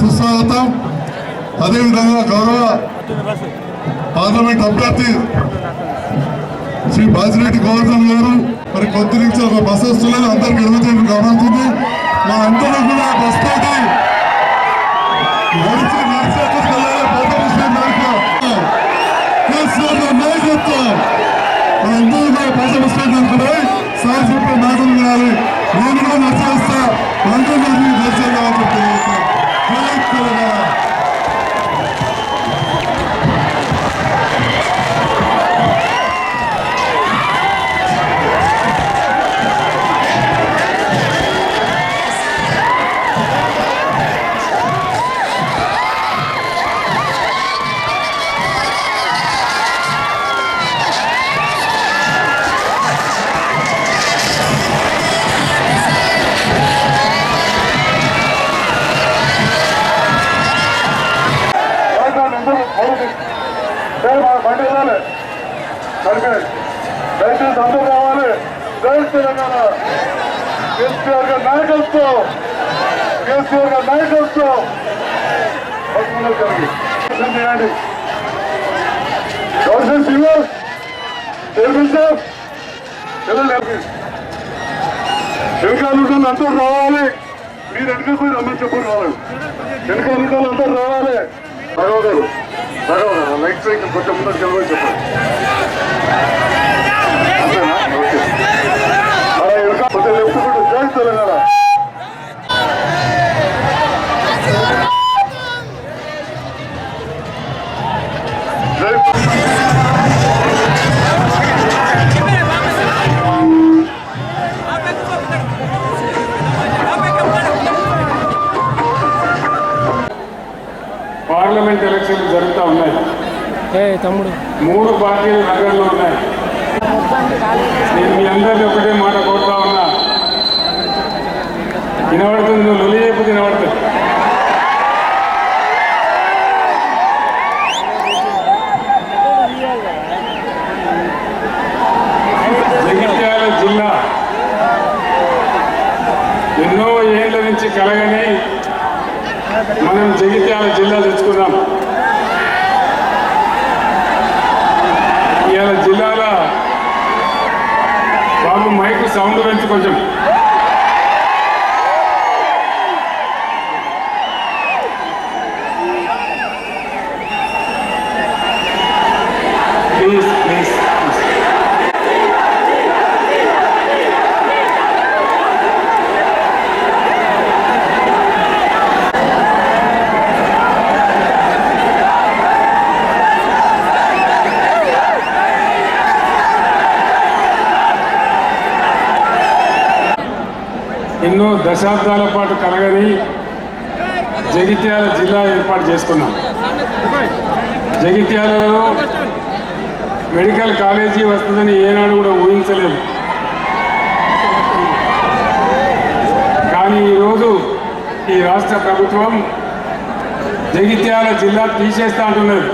సుస్వాగతం. అదేవిధంగా గౌరవ పార్లమెంట్ అభ్యర్థి శ్రీ బాజిరెడ్డి గోవర్ధన్ గారు మరి కొద్ది నుంచి ఒక బస్సు వస్తున్నది అందరికి ఎదుగుతుంది గమనిస్తుంది. మా అందరూ కూడా బస్ తోటి నడిచి నడిచి. ఎక్కడికి కూడా పెద్ద ముస్లిం నాయకులై సార్ చేయాలి. నేను కూడా నచ్చేస్తా అందరూ గారిని దర్శనం కావాలని కేసీఆర్ గారి చేయండి గవర్నమెంట్ రావాలి మీరు వెనక పోయి రమ్మని చెప్పు రావాలి వెనకాల అంతా రావాలి భగవద్ గారు భగవద్ గారు లైట్ సైకిల్ కొంచెం ముందు చెప్పండి జరుగుతూ ఉన్నాయి. ఏ తమ్ముడు. మూడు పార్టీలు నగరంలో ఉన్నాయి. నేను మీ అందరినీ ఒకటే మాట కోరుతా ఉన్నా. వినబడుతుంది నువ్వు లొలి చెప్పు వినబడుతుంది. జగిత్యాల జిల్లా ఎన్నో ఏళ్ళ నుంచి కలగని మనం జగిత్యాల జిల్లా తెచ్చుకున్నాం ఇవాళ జిల్లాల బాబు మైక్ సౌండ్ పెంచి కొంచెం ప్లీజ్ ప్లీజ్ ఎన్నో దశాబ్దాల పాటు కలగని జగిత్యాల జిల్లా ఏర్పాటు చేసుకున్నాం. జగిత్యాలలో మెడికల్ కాలేజీ వస్తుందని ఏనాడు కూడా ఊహించలేదు. కానీ ఈరోజు ఈ రాష్ట్ర ప్రభుత్వం జగిత్యాల జిల్లా తీసేస్తా అంటున్నది.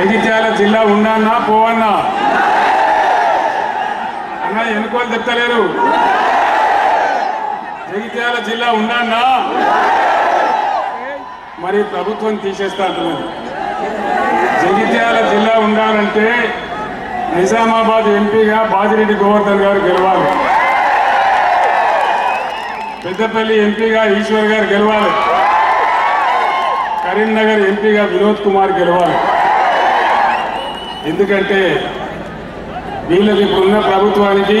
జగిత్యాల జిల్లా ఉండన్నా పోవన్నా అన్న ఎన్నుకోలు చెప్తలేరు? జగిత్యాల జిల్లా ఉండన్నా మరి ప్రభుత్వం తీసేస్తా అంటున్నది. జగిత్యాల జిల్లా ఉండాలంటే నిజామాబాద్ ఎంపీగా బాజిరెడ్డి గోవర్ధన్ గారు గెలవాలి. పెద్దపల్లి ఎంపీగా ఈశ్వర్ గారు గెలవాలి. కరీంనగర్ ఎంపీగా వినోద్ కుమార్ గెలవాలి. ఎందుకంటే వీళ్ళకి ఇప్పుడున్న ప్రభుత్వానికి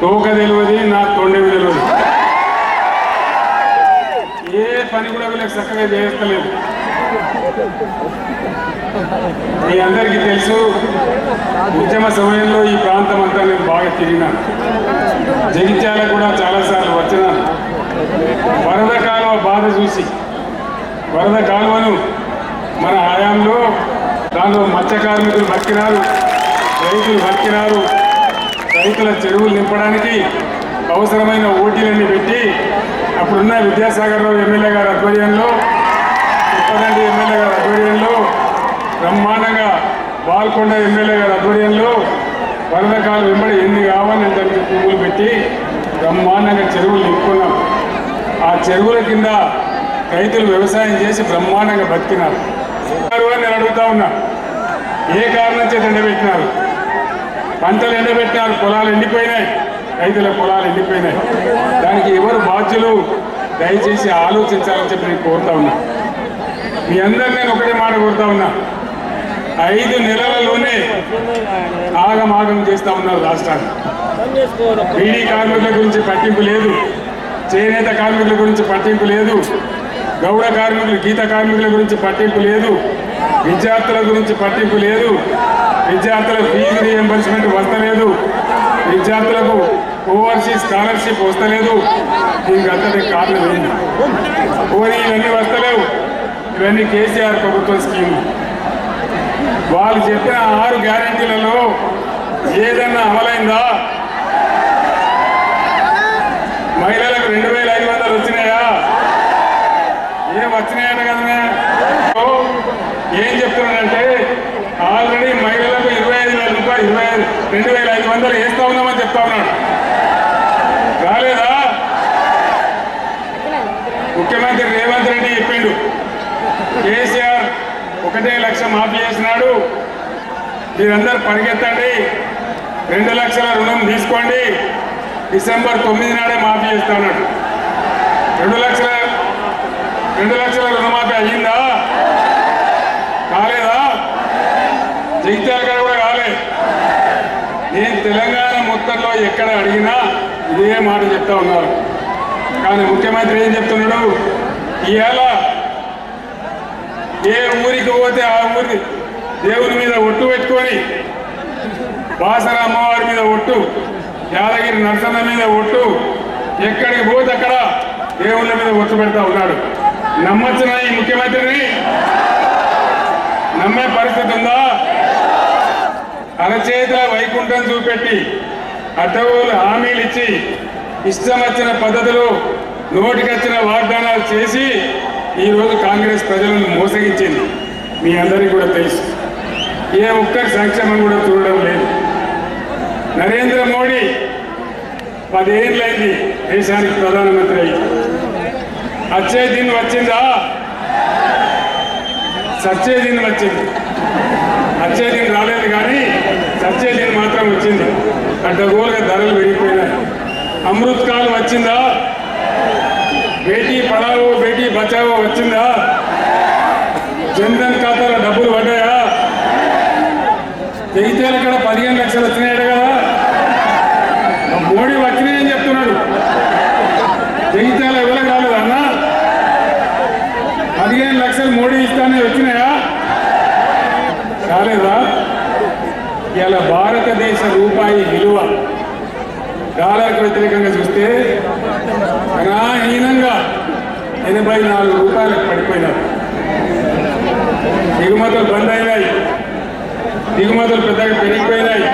తోక తెలియదు నా తొండె తెలియదు ఏ పని కూడా వీళ్ళకి చక్కగా చేస్తలేదు. మీ అందరికీ తెలుసు ఉద్యమ సమయంలో ఈ ప్రాంతం అంతా నేను బాగా తిరిగినాను. జగిత్యాల కూడా చాలాసార్లు వచ్చినాను. వరద కాలువ బాధ చూసి వరద కాలువను మన హయాంలో దానిలో మత్స్య కార్మికులు బతికినారు రైతులు బతికినారు. రైతుల చెరువులు నింపడానికి అవసరమైన ఓటీలన్నీ పెట్టి అప్పుడున్న విద్యాసాగర్రావు ఎమ్మెల్యే గారి ఆధ్వర్యంలో ఉప్పదండి ఎమ్మెల్యే గారి ఆధ్వర్యంలో బ్రహ్మాండంగా బాల్కొండ ఎమ్మెల్యే గారి ఆధ్వర్యంలో వరదకాలు వెంబడి ఎన్ని కావాలని దానికి పువ్వులు పెట్టి బ్రహ్మాండంగా చెరువులు నింపుకున్నాం. ఆ చెరువుల కింద రైతులు వ్యవసాయం చేసి బ్రహ్మాండంగా బతికినారు. అని నేను అడుగుతా ఉన్నా ఏ కారణం చేత ఎండబెట్టినారు పంటలు ఎండబెట్టినారు పొలాలు ఎండిపోయినాయి. రైతుల పొలాలు ఎండిపోయినాయి. దానికి ఎవరు బాధ్యులు? దయచేసి ఆలోచించాలని చెప్పి నేను కోరుతా ఉన్నా. మీ అందరు నేను ఒకటే మాట కోరుతా ఉన్నా. ఐదు నెలలలోనే ఆగమాగం చేస్తా ఉన్నారు రాష్ట్రాన్ని. బీడీ కార్మికుల గురించి పట్టింపు లేదు. చేనేత కార్మికుల గురించి పట్టింపు లేదు. గౌడ కార్మికులు గీత కార్మికుల గురించి పట్టింపు లేదు. విద్యార్థుల గురించి పట్టింపు లేదు. విద్యార్థుల ఫీజు రీఎంబర్స్మెంట్ వస్తలేదు. విద్యార్థులకు ఓవర్సీ స్కాలర్షిప్ వస్తలేదు. దీనికి అంతటి కారణం ఏంటి పోనీ ఇవన్నీ వస్తలేవు. ఇవన్నీ కేసీఆర్ ప్రభుత్వం స్కీమ్ వాళ్ళు చెప్పిన ఆరు గ్యారంటీలలో ఏదన్నా అమలైందా? మహిళలకు రెండు వేల ఐదు వందలు వచ్చినాయా? ఏం వచ్చినాయట కదనే? ఏం చెప్తున్నానంటే ఆల్రెడీ మహిళలు ఇరవై ఇరవై రెండు వేల ఐదు వందలు వేస్తా ఉన్నామని చెప్తా ఉన్నాడు. రాలేదా? ముఖ్యమంత్రి రేవంత్ రెడ్డి చెప్పిండు. కేసీఆర్ ఒకటే లక్ష మాఫీ చేసినాడు. మీరందరూ పరిగెత్తండి. రెండు లక్షల రుణం తీసుకోండి. డిసెంబర్ తొమ్మిది నాడే మాఫీ చేస్తున్నాడు రెండు లక్షల రెండు లక్షల రుణమాఫీ అయ్యిందా? కాలేదా? జగిత్యాల గారు కూడా ఈ నేను తెలంగాణ మొత్తంలో ఎక్కడ అడిగినా ఇదే మాట చెప్తా ఉన్నారు. కానీ ముఖ్యమంత్రి ఏం చెప్తున్నాడు? ఇవాళ ఏ ఊరికి పోతే ఆ ఊరి దేవుని మీద ఒట్టు పెట్టుకొని బాసర అమ్మవారి మీద ఒట్టు యాదగిరి నరసన్న మీద ఒట్టు ఎక్కడికి పోతే అక్కడ దేవుళ్ళ మీద ఒట్టు పెడతా ఉన్నాడు. నమ్మచ్చున ఈ ముఖ్యమంత్రిని? నమ్మే పరిస్థితి ఉందా? అరచేతుల వైకుంఠం చూపెట్టి అటవులు హామీలు ఇచ్చి ఇష్టం వచ్చిన పద్ధతిలో నోటికొచ్చిన వాగ్దానాలు చేసి ఈరోజు కాంగ్రెస్ ప్రజలను మోసగించింది. మీ అందరికీ కూడా తెలుసు. ఏ ఒక్కరి సంక్షేమం కూడా చూడడం లేదు. నరేంద్ర మోడీ పదేళ్ళైంది దేశానికి ప్రధానమంత్రి అయ్యి. వచ్చే దిన్ వచ్చిందా? సచ్చే దిన్ వచ్చింది. వచ్చే దిన్ రాలేదు కానీ సచ్చే మాత్రం వచ్చింది. అడ్డగోలుగా ధరలు పెరిగిపోయినాయి. అమృత్ కాల్ వచ్చిందా? బేటీ పడావో బేటీ బచావో వచ్చిందా? జన్ధన్ ఖాతాలో డబ్బులు పడ్డాయా? జగిత్యాల కూడా పదిహేను లక్షలు వచ్చినాయి కదా మోడీ వచ్చినాయని చెప్తున్నాడు జగిత్యాల ఎవరికి రాలేదు అన్న పదిహేను లక్షలు మోడీ ఇస్తానే వచ్చినాయా రాలేదా ఇలా భారతదేశ రూపాయి విలువ. డాలర్కి వ్యతిరేకంగా చూస్తే గణాహీనంగా ఎనభై నాలుగు రూపాయలకు పడిపోయినారు. దిగుమతులు బంద్ అయినాయి. దిగుమతులు పెద్దగా పెరిగిపోయినాయి.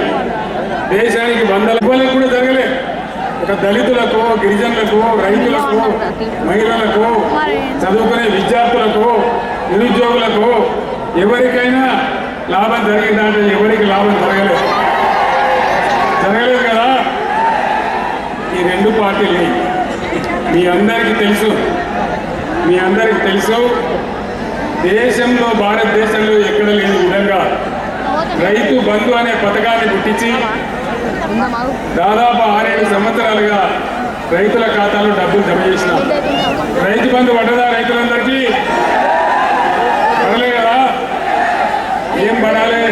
దేశానికి వందల రూపాయలకు కూడా జరగలేదు ఒక దళితులకు గిరిజనులకు రైతులకు మహిళలకు చదువుకునే విద్యార్థులకు నిరుద్యోగులకు ఎవరికైనా లాభం జరిగిందంటే ఎవరికి లాభం జరగలేదు జరగలేదు కదా ఈ రెండు పార్టీలు మీ అందరికీ తెలుసు. మీ అందరికీ తెలుసు. దేశంలో భారతదేశంలో ఎక్కడ లేని విధంగా రైతు బంధు అనే పథకాన్ని పుట్టించి దాదాపు ఆరేడు సంవత్సరాలుగా రైతుల ఖాతాలో డబ్బులు జమ చేసిన రైతు బంధు పడ్డదా రైతులందరికీ? పడలే కదా? ఏం పడాలి?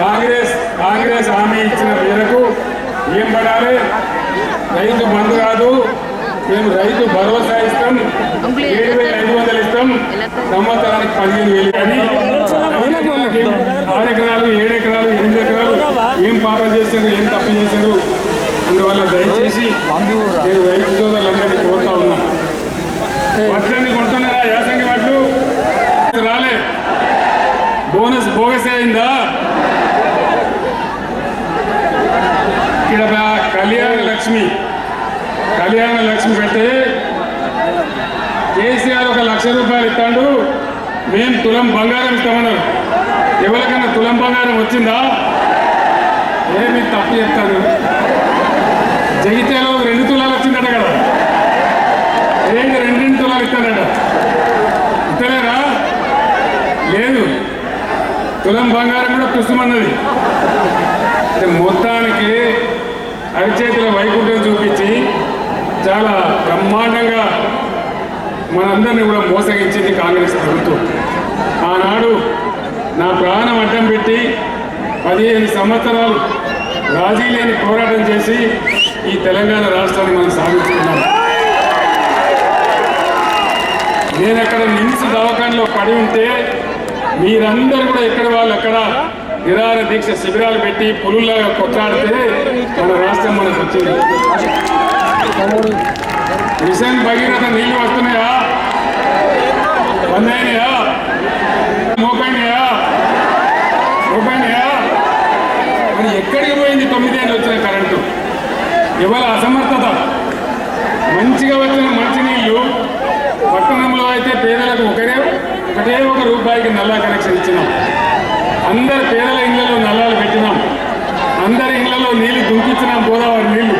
కాంగ్రెస్ కాంగ్రెస్ హామీ ఇచ్చిన మేరకు ఏం పడాలి? రైతు బంధు కాదు. మేము రైతు భరోసా ఇస్తాం. ఏడు వేల ఐదు వందలు ఇస్తాం. సంవత్సరానికి పదిహేను వేలు. కానీ ఆరు ఎకరాలు ఏడు ఎకరాలు ఎనిమిది ఎకరాలు. ఏం పాపం చేశారు ఏం తప్పు చేశారు? అందువల్ల దయచేసి నేను రైతు సోదరులందరినీ కోరుతా ఉన్నా. వడ్లన్నీ కొంటున్నారా? యాసంగి వడ్లు? రాలే. బోనస్ బోగస్ అయిందా? ఇక్కడ కళ్యాణ లక్ష్మి. కళ్యాణ లక్ష్మి పెడితే కేసీఆర్ ఒక లక్ష రూపాయలు ఇస్తాడు. మేము తులం బంగారం ఇస్తామన్నారు. ఎవరికైనా తులం బంగారం వచ్చిందా? ఏమి తప్పు చెప్తాను జగిత్యాలో రెండు తులాలు వచ్చిందట కదా. ఏంటి రెండు రెండు తులాలు ఇస్తాడట. ఇస్తలేరా? లేదు. తులం బంగారం కూడా పుస్తమన్నది మొత్తానికి అరిచేతుల వైకుంఠం చూపించి చాలా బ్రహ్మాండంగా మనందరినీ కూడా మోసగించింది కాంగ్రెస్ ప్రభుత్వం. ఆనాడు నా ప్రాణం అడ్డం పెట్టి పదిహేను సంవత్సరాలు రాజీ లేని పోరాటం చేసి ఈ తెలంగాణ రాష్ట్రాన్ని మనం సాధించుకున్నాం. నేను అక్కడ నిమ్స్ దవాఖానలో పడి ఉంటే మీరందరూ కూడా ఎక్కడ వాళ్ళు అక్కడ నిరాహార దీక్ష శిబిరాలు పెట్టి పులుల్లాగా కొట్లాడితే మన రాష్ట్రం మనకు వచ్చింది. మిషన్ భగీరథ నీళ్ళు వస్తున్నాయా? బందైనయా మోపైనయా మోపైనయా మరి ఎక్కడికి పోయింది తొమ్మిదేళ్ళు వచ్చిన కరెంటు? ఇవాళ అసమర్థత. మంచిగా వచ్చిన మంచినీళ్ళు పట్టణంలో అయితే పేదలకు ఒకరే ఒకటే ఒక రూపాయికి నల్లా కనెక్షన్ ఇచ్చినాం. అందరి పేదల ఇళ్ళలో నల్లాలు పెట్టినాం. అందరి ఇళ్ళలో నీళ్ళు దుంకించినాం గోదావరి నీళ్ళు.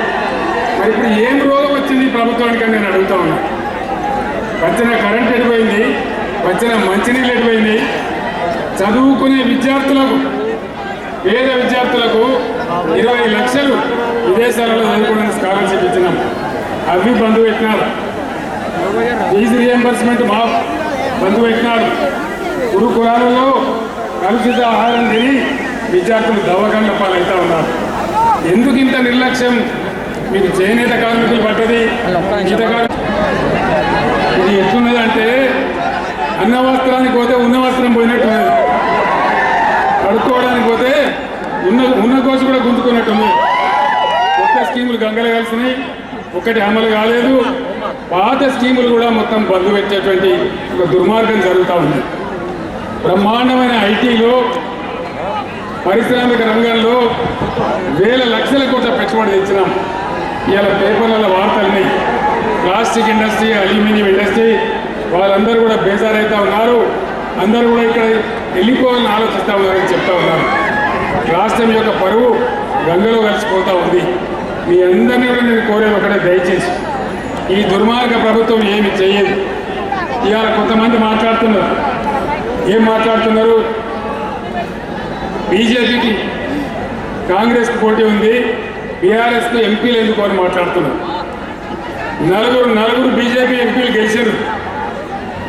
మరి ఇప్పుడు ఏం రోగం వచ్చింది ప్రభుత్వానికి అని నేను అడుగుతా ఉన్నా. వచ్చిన కరెంట్ ఎడిపోయింది వచ్చిన మంచినీళ్ళు ఎడిపోయింది. చదువుకునే విద్యార్థులకు పేద విద్యార్థులకు ఇరవై లక్షలు విదేశాలలో చదువుకోవడానికి స్కాలర్షిప్ ఇచ్చినాం. అవి బంధు పెట్టినారు. ఫీజు రియంబర్స్మెంట్ మా బంధు పెట్టినారు. గురుకులాలలో కలుషిత ఆహారం తిని విద్యార్థులు దవ్వకండ పాలవుతా ఉన్నారు. ఎందుకు ఇంత నిర్లక్ష్యం? మీకు చేనేత కార్మికులు పట్టది ఇది ఎట్లున్నదంటే అన్న వస్త్రానికి పోతే ఉన్న వస్త్రం పోయినట్టున్నది. కడుక్కోవడానికి పోతే ఉన్న ఉన్న కోసి కూడా గుంజుకున్నట్టుంది కొత్త స్కీములు గంగలు కలిసినాయి. ఒకటి అమలు కాలేదు. పాత స్కీములు కూడా మొత్తం బంద్ పెట్టేటువంటి ఒక దుర్మార్గం జరుగుతూ ఉంది. బ్రహ్మాండమైన ఐటీలో పారిశ్రామిక రంగంలో వేల లక్షల కోట్ల పెట్టుబడి తెచ్చినాం. ఇవాళ పేపర్లలో వార్తలున్నాయి ప్లాస్టిక్ ఇండస్ట్రీ అల్యూమినియం ఇండస్ట్రీ వాళ్ళందరూ కూడా బేజారైతే ఉన్నారు. అందరూ కూడా ఇక్కడ వెళ్ళిపోవాలని ఆలోచిస్తూ ఉన్నారని చెప్తా ఉన్నారు. రాష్ట్రం యొక్క పరువు గంగలో కలిసిపోతూ ఉంది. మీ అందరినీ కూడా నేను కోరేది ఒకటే దయచేసి. ఈ దుర్మార్గ ప్రభుత్వం ఏమి చేయదు. ఇవాళ కొంతమంది మాట్లాడుతున్నారు. ఏం మాట్లాడుతున్నారు? బీజేపీకి కాంగ్రెస్ పోటీ ఉంది. బీఆర్ఎస్కు ఎంపీలు ఎందుకు అని మాట్లాడుతున్నారు? నలుగురు నలుగురు బీజేపీ ఎంపీలు గెలిచిండ్రు.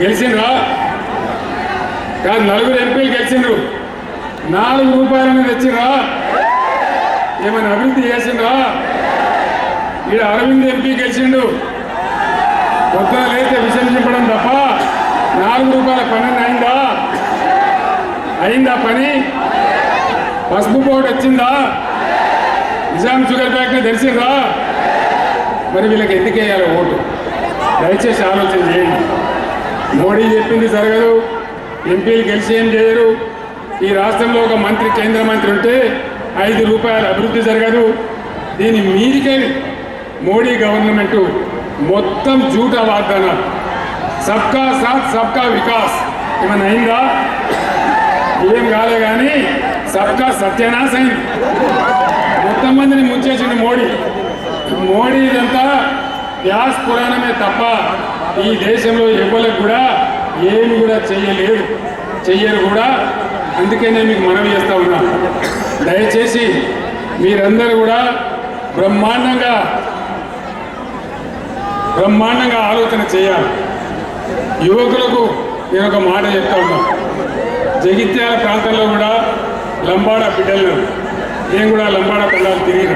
గెలిచిండ్రా? కాదు నలుగురు ఎంపీలు గెలిచిండ్రు. నాలుగు రూపాయలను తెచ్చిరా ఏమైనా అభివృద్ధి చేసిండ్రా? ఈడ అరవింద్ ఎంపీ గెలిచిండు. పొద్దున లేస్తే విషయం చెప్పడం తప్ప నాలుగు రూపాయల పని అయిందా? అయిందా పని? పసుపు బోర్డు వచ్చిందా? నిజాం షుగర్ ఫ్యాక్టరీ తెలిసిందా మరి వీళ్ళకి ఎందుకు వేయాలి ఓటు? దయచేసి ఆలోచన చేయండి. మోడీ చెప్పింది జరగదు. ఎంపీలు గెలిచి ఏం చేయరు. ఈ రాష్ట్రంలో ఒక మంత్రి కేంద్ర మంత్రి ఉంటే ఐదు రూపాయల అభివృద్ధి జరగదు. దీని మీదికే మోడీ గవర్నమెంట్ మొత్తం జూట వాగ్దానాలు సబ్కా సాత్ సబ్కా వికాస్. ఏమైనా అయిందా? ఏం కాలే కానీ సబ్కా సత్యనాశ అయింది. మొత్తం మందిని ముంచేసింది మోడీ. మోడీ ఇదంతా వ్యాస్ పురాణమే తప్ప ఈ దేశంలో ఎవ్వరికి కూడా ఏమి కూడా చెయ్యలేదు. చెయ్యరు కూడా. అందుకే నేను మీకు మనవి చేస్తా ఉన్నా. దయచేసి మీరందరూ కూడా బ్రహ్మాండంగా బ్రహ్మాండంగా ఆలోచన చేయాలి. యువకులకు నేను ఒక మాట చెప్తా ఉన్నా. జగిత్యాల ప్రాంతంలో కూడా లంబాడ బిడ్డలు నేను కూడా లంబాడ పిల్లలు తిరిగిన.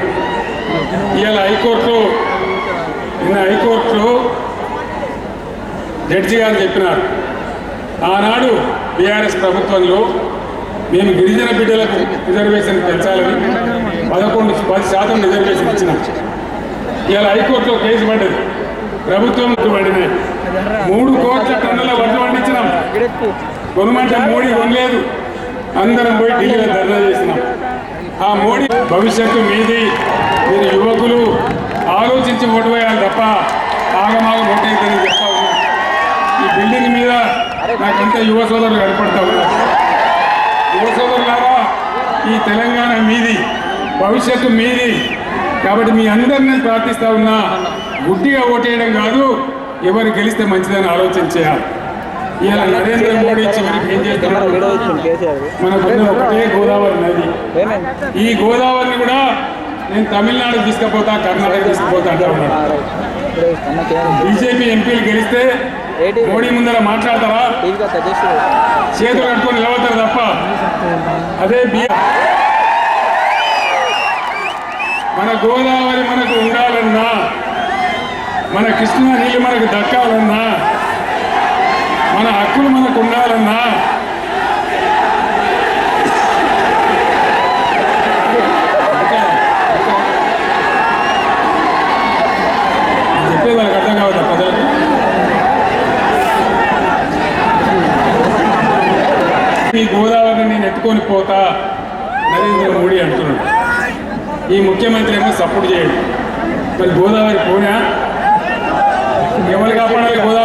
ఇవాళ హైకోర్టులో నిన్న హైకోర్టులో జడ్జి గారు చెప్పినారు ఆనాడు బీఆర్ఎస్ ప్రభుత్వంలో మేము గిరిజన బిడ్డలకు రిజర్వేషన్ పెంచాలని పదకొండు పది శాతం రిజర్వేషన్ ఇచ్చినాం. ఇవాళ హైకోర్టులో కేసు పడ్డది ప్రభుత్వం పడినాయి. మూడు కోట్ల టన్నుల వడ్లు పండించినాం. కొనుమంటే మోడీ కొనలేదు. అందరం పోయి ఢిల్లీలో ధర్నా చేసినాం. ఆ మోడీ భవిష్యత్తు మీది. మీరు యువకులు ఆలోచించి ఓటు వేయాలి తప్ప ఆగమాగం ఓటైతుందని చెప్తా ఉన్నా. ఈ బిల్డింగ్ మీద నాకంతా యువ సోదరులు కనపడతా ఉన్నారు. యువ సోదరులారా ఈ తెలంగాణ మీది భవిష్యత్తు మీది. కాబట్టి మీ అందరిని నేను ప్రార్థిస్తా ఉన్నా గుడ్డిగా ఓటేయడం కాదు ఎవరు గెలిస్తే మంచిదని ఆలోచన చేయాలి. ఇవాళ నరేంద్ర మోడీ చివరికి ఏం చేస్తున్నాడు మనకున్న ఒకటే గోదావరి నది. ఈ గోదావరిని కూడా నేను తమిళనాడు తీసుకుపోతా కర్ణాటక తీసుకుపోతా అంటా ఉన్నాడు. బీజేపీ ఎంపీలు గెలిస్తే మోడీ ముందర మాట్లాడతారా? చేతులు కట్టుకొని నిలబడతారు తప్ప. అదే మన గోదావరి మనకు ఉండాలన్నా మన కృష్ణా నీళ్ళు మనకు దక్కాలన్నా మన హక్కులు మనకు ఉండాలన్నా. చెప్పేది వాళ్ళకి అర్థం కావద్దా ప్రజలకు? ఈ గోదావరిని నేను ఎత్తుకొని పోతా నరేంద్ర మోడీ అంటున్నాడు. ఈ ముఖ్యమంత్రి ఏమో సపోర్ట్ చేయడు. మరి గోదావరి పోనా? ఎవరు కాపాడాలి గోదావరి.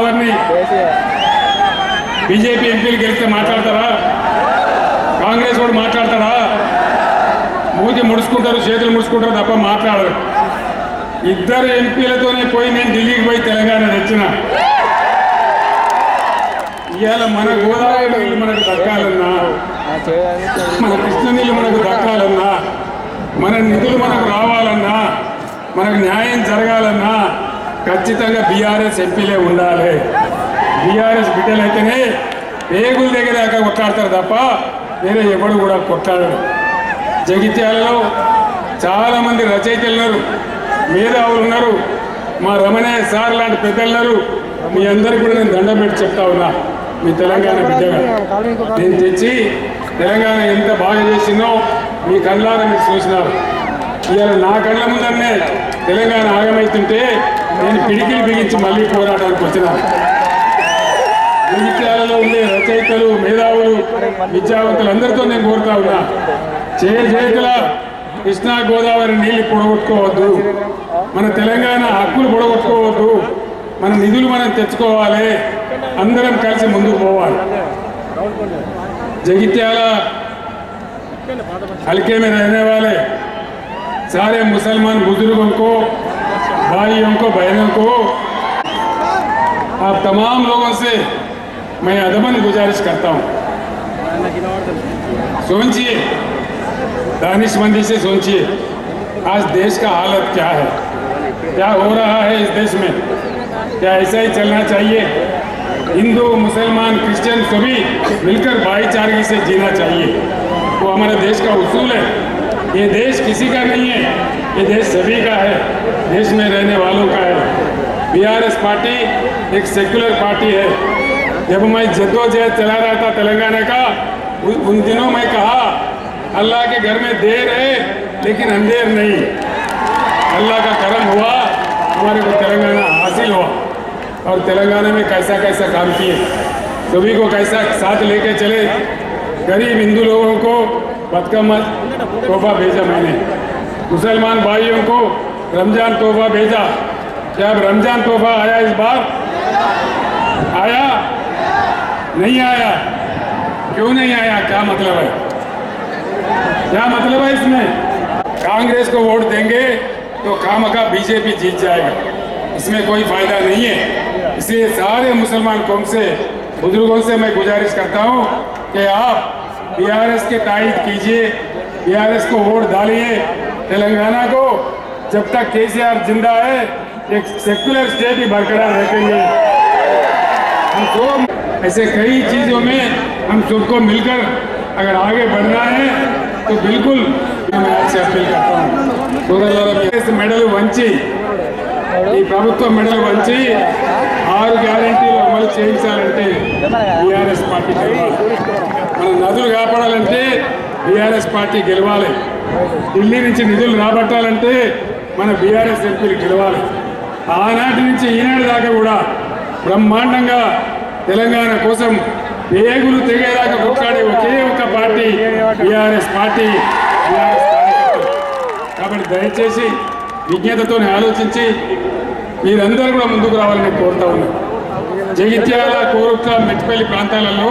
బీజేపీ ఎంపీలు గెలిస్తే మాట్లాడతారా? కాంగ్రెస్ కూడా మాట్లాడతారా మూతి ముడుచుకుంటారు చేతులు ముడుచుకుంటారు తప్ప మాట్లాడరు. ఇద్దరు ఎంపీలతోనే పోయి నేను ఢిల్లీకి పోయి తెలంగాణ తెచ్చిన ఇవాళ మన గోదావరి నీళ్ళు మనకు దక్కాలన్నా మన కృష్ణ నీళ్ళు మనకు దక్కాలన్నా మన నిధులు మనకు రావాలన్నా మనకు న్యాయం జరగాలన్నా ఖచ్చితంగా బీఆర్ఎస్ ఎంపీలే ఉండాలి. బీఆర్ఎస్ బిడ్డలైతేనే పేగుల దగ్గర దాకా కొట్లాడతారు తప్ప వేరే ఎవడు కూడా కొట్లాడరు జగిత్యాలలో చాలామంది రచయితలు ఉన్నారు మేధావులు ఉన్నారు. మా రమణయ్య సార్ లాంటి పెద్దలు ఉన్నారు. మీ అందరికీ కూడా నేను దండం పెట్టి చెప్తా ఉన్నా. మీ తెలంగాణ బిడ్డగా. నేను తెచ్చి తెలంగాణ ఎంత బాగా చేసిందో మీ కళ్ళారా మీరు చూసినారు. ఇవాళ నా కళ్ళ ముందరనే తెలంగాణ ఆగమవుతుంటే నేను పిడికిలు బిగించి మళ్ళీ పోరాటానికి వచ్చినాను. జగిత్యాలలో ఉండే రచయితలు మేధావులు విద్యావంతులు అందరితో నేను కోరుతా ఉన్నా చే చేతుల కృష్ణా గోదావరి నీళ్లు పొడగొట్టుకోవద్దు మన తెలంగాణ హక్కులు పొడగొట్టుకోవద్దు మన నిధులు మనం తెచ్చుకోవాలి అందరం కలిసి ముందుకు పోవాలి जगित्याला हल्के में रहने वाले सारे मुसलमान बुजुर्गों को भाइयों को बहनों को आप तमाम लोगों से मैं अदमन गुजारिश करता हूँ। सोचिए दानिशमंदी से सोचिए आज देश का हालत क्या है? क्या हो रहा है इस देश में? क्या ऐसा ही चलना चाहिए? हिंदू, मुसलमान, क्रिश्चियन सभी मिलकर भाईचारगी से जीना चाहिए। वो हमारे देश का उसूल है। ये देश किसी का नहीं है, ये देश सभी का है, देश में रहने वालों का है। बीआरएस पार्टी एक सेक्युलर पार्टी है। जब मैं जद्दोजहद चला रहा था तेलंगाना का, उन दिनों मैं कहा, अल्लाह के घर में देर है, लेकिन अंधेर नहीं। अल्लाह का करम हुआ, हमारे को तेलंगाना हासिल हुआ। और तेलंगाना में कैसा कैसा काम किए, सभी को कैसा साथ लेके चले, गरीब हिंदू लोगों को बदकम तोहफा भेजा मैंने। मुसलमान भाइयों को रमज़ान तोहफा भेजा। अब रमज़ान तोहफा आया इस बार? आया। नहीं आया। क्यों नहीं आया? क्या मतलब है? क्या मतलब है इसमें? कांग्रेस को वोट देंगे तो काम का बीजेपी जीत जाएगा। इसमें कोई फ़ायदा नहीं है। इसलिए सारे मुसलमान कौम से, बुज़ुर्गों से मैं गुजारिश करता हूँ कि आप बीआरएस के तायद कीजिए बीआरएस को वोट डालिए। तेलंगाना को जब तक केसीआर ज़िंदा है, एक सेक्युलर स्टेट ही बरकरार रखेंगे। हम सब ऐसे कई चीजों में हम सबको मिलकर अगर आगे बढ़ना है तो बिल्कुल मैं आपसे अपील करता हूँ సోదరులారా మెడల్ వంచి ఈ ప్రభుత్వం మెడల్ వంచి ఆరు గ్యారంటీలు అమలు చేయించాలంటే బీఆర్ఎస్ పార్టీ గెలవాలి మన నదులు కాపాడాలంటే బీఆర్ఎస్ పార్టీ గెలవాలి ఢిల్లీ నుంచి నిధులు రాబట్టాలంటే మన బీఆర్ఎస్ ఎంపీలు గెలవాలి ఆనాటి నుంచి ఈనాటి దాకా కూడా బ్రహ్మాండంగా తెలంగాణ కోసం పేగులు తెగేదాకా కొట్లాడే ఒకే ఒక పార్టీ బీఆర్ఎస్ పార్టీ. కాబట్టి దయచేసి విజ్ఞతతో ఆలోచించి మీరందరూ కూడా ముందుకు రావాలని కోరుతా ఉన్నాను జగిత్యాల కోరుట్ల మెట్టిపల్లి ప్రాంతాలలో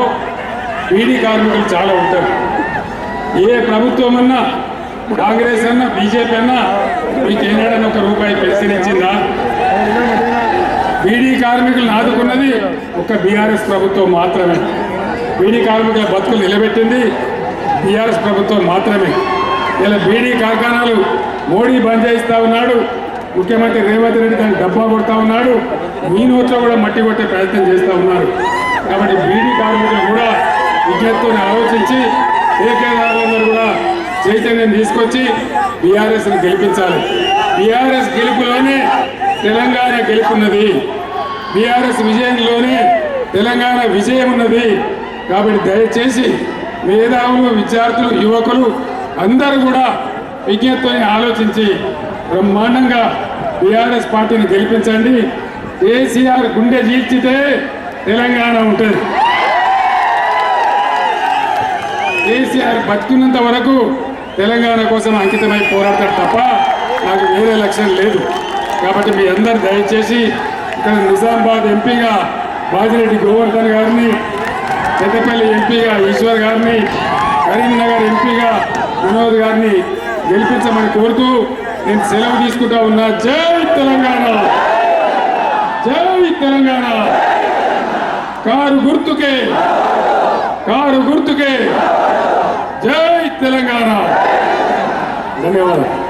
బీడీ కార్మికులు చాలా ఉంటారు. ఏ ప్రభుత్వం అన్నా కాంగ్రెస్ అన్నా బీజేపీ అన్నా మీకు ఏనాడన్నా ఒక రూపాయి పెన్షన్ ఇచ్చిందా? బీడీ కార్మికులను ఆదుకున్నది ఒక బీఆర్ఎస్ ప్రభుత్వం మాత్రమే. బీడీ కార్మికుల బతుకులు నిలబెట్టింది బీఆర్ఎస్ ప్రభుత్వం మాత్రమే. ఇలా బీడీ కార్ఖానాలు మోడీ బంద్ చేయిస్తా ఉన్నాడు. ముఖ్యమంత్రి రేవంత్ రెడ్డి దాన్ని డబ్బా కొడతా ఉన్నాడు. మీ నోట్లో కూడా మట్టి కొట్టే ప్రయత్నం చేస్తూ ఉన్నారు. కాబట్టి బీడీ కార్మికులు కూడా విజ్ఞప్తితో ఆలోచించి ఏకేదారులందరూ కూడా చైతన్యం తీసుకొచ్చి బీఆర్ఎస్ని గెలిపించాలి. బీఆర్ఎస్ గెలుపులోనే తెలంగాణ గెలుపున్నది. బీఆర్ఎస్ విజయంలోనే తెలంగాణ విజయం ఉన్నది కాబట్టి దయచేసి మేధావులు విద్యార్థులు యువకులు అందరూ కూడా విజ్ఞతతో ఆలోచించి బ్రహ్మాండంగా బీఆర్ఎస్ పార్టీని గెలిపించండి. కేసీఆర్ గుండె చీల్చితే తెలంగాణ ఉంటుంది. కేసీఆర్ బతికినంత వరకు తెలంగాణ కోసం అంకితమై పోరాడతాడు తప్ప నాకు వేరే లక్ష్యం లేదు. కాబట్టి మీ అందరు దయచేసి ఇక్కడ నిజామాబాద్ ఎంపీగా బాజిరెడ్డి గోవర్ధన్ గారిని పెద్దపల్లి ఎంపీగా ఈశ్వర్ గారిని కరీంనగర్ ఎంపీగా వినోద్ గారిని గెలిపించమని కోరుతూ నేను సెలవు తీసుకుంటా ఉన్నా. జై తెలంగాణ! జై తెలంగాణ! కారు గుర్తుకే! కారు గుర్తుకే! జై తెలంగాణ! ధన్యవాదాలు.